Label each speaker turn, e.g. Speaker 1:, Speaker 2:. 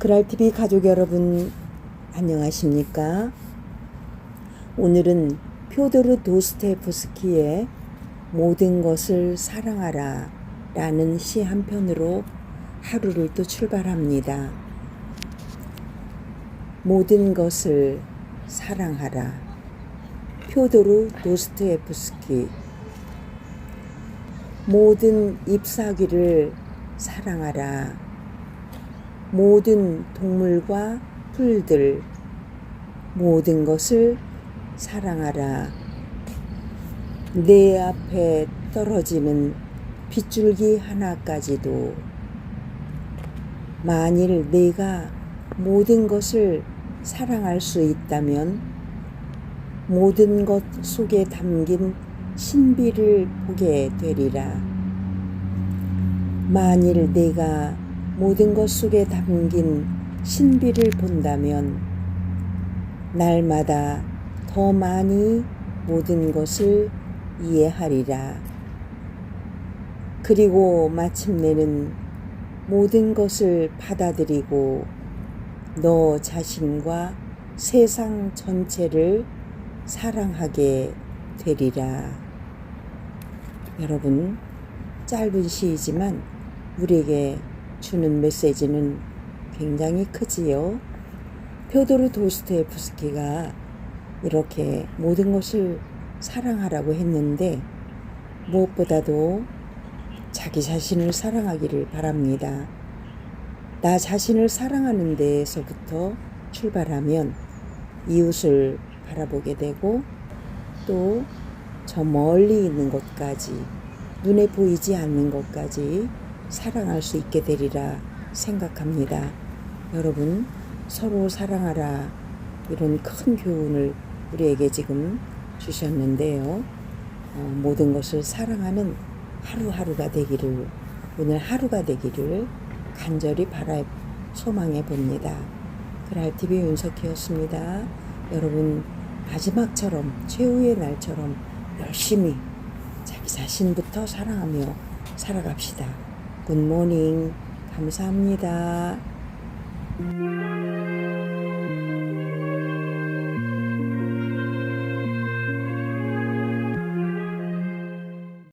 Speaker 1: 그랄TV 가족 여러분, 안녕하십니까? 오늘은 표도르 도스토옙스키의 모든 것을 사랑하라 라는 시 한 편으로 하루를 또 출발합니다. 모든 것을 사랑하라. 표도르 도스토옙스키 모든 잎사귀를 사랑하라. 모든 동물과 풀들, 모든 것을 사랑하라. 내 앞에 떨어지는 빗줄기 하나까지도 만일 내가 모든 것을 사랑할 수 있다면 모든 것 속에 담긴 신비를 보게 되리라. 만일 내가 모든 것 속에 담긴 신비를 본다면 날마다 더 많이 모든 것을 이해하리라. 그리고 마침내는 모든 것을 받아들이고 너 자신과 세상 전체를 사랑하게 되리라. 여러분, 짧은 시이지만 우리에게 주는 메시지는 굉장히 크지요. 표도르 도스토옙스키가 이렇게 모든 것을 사랑하라고 했는데 무엇보다도 자기 자신을 사랑하기를 바랍니다. 나 자신을 사랑하는 데에서부터 출발하면 이웃을 바라보게 되고 또 저 멀리 있는 것까지 눈에 보이지 않는 것까지 사랑할 수 있게 되리라 생각합니다. 여러분 서로 사랑하라 이런 큰 교훈을 우리에게 지금 주셨는데요. 어, 모든 것을 사랑하는 하루하루가 되기를 오늘 하루가 되기를 간절히 바라 소망해 봅니다. 그랄TV 윤석희였습니다. 여러분 마지막처럼 최후의 날처럼 열심히 자기 자신부터 사랑하며 살아갑시다. 굿모닝 감사합니다.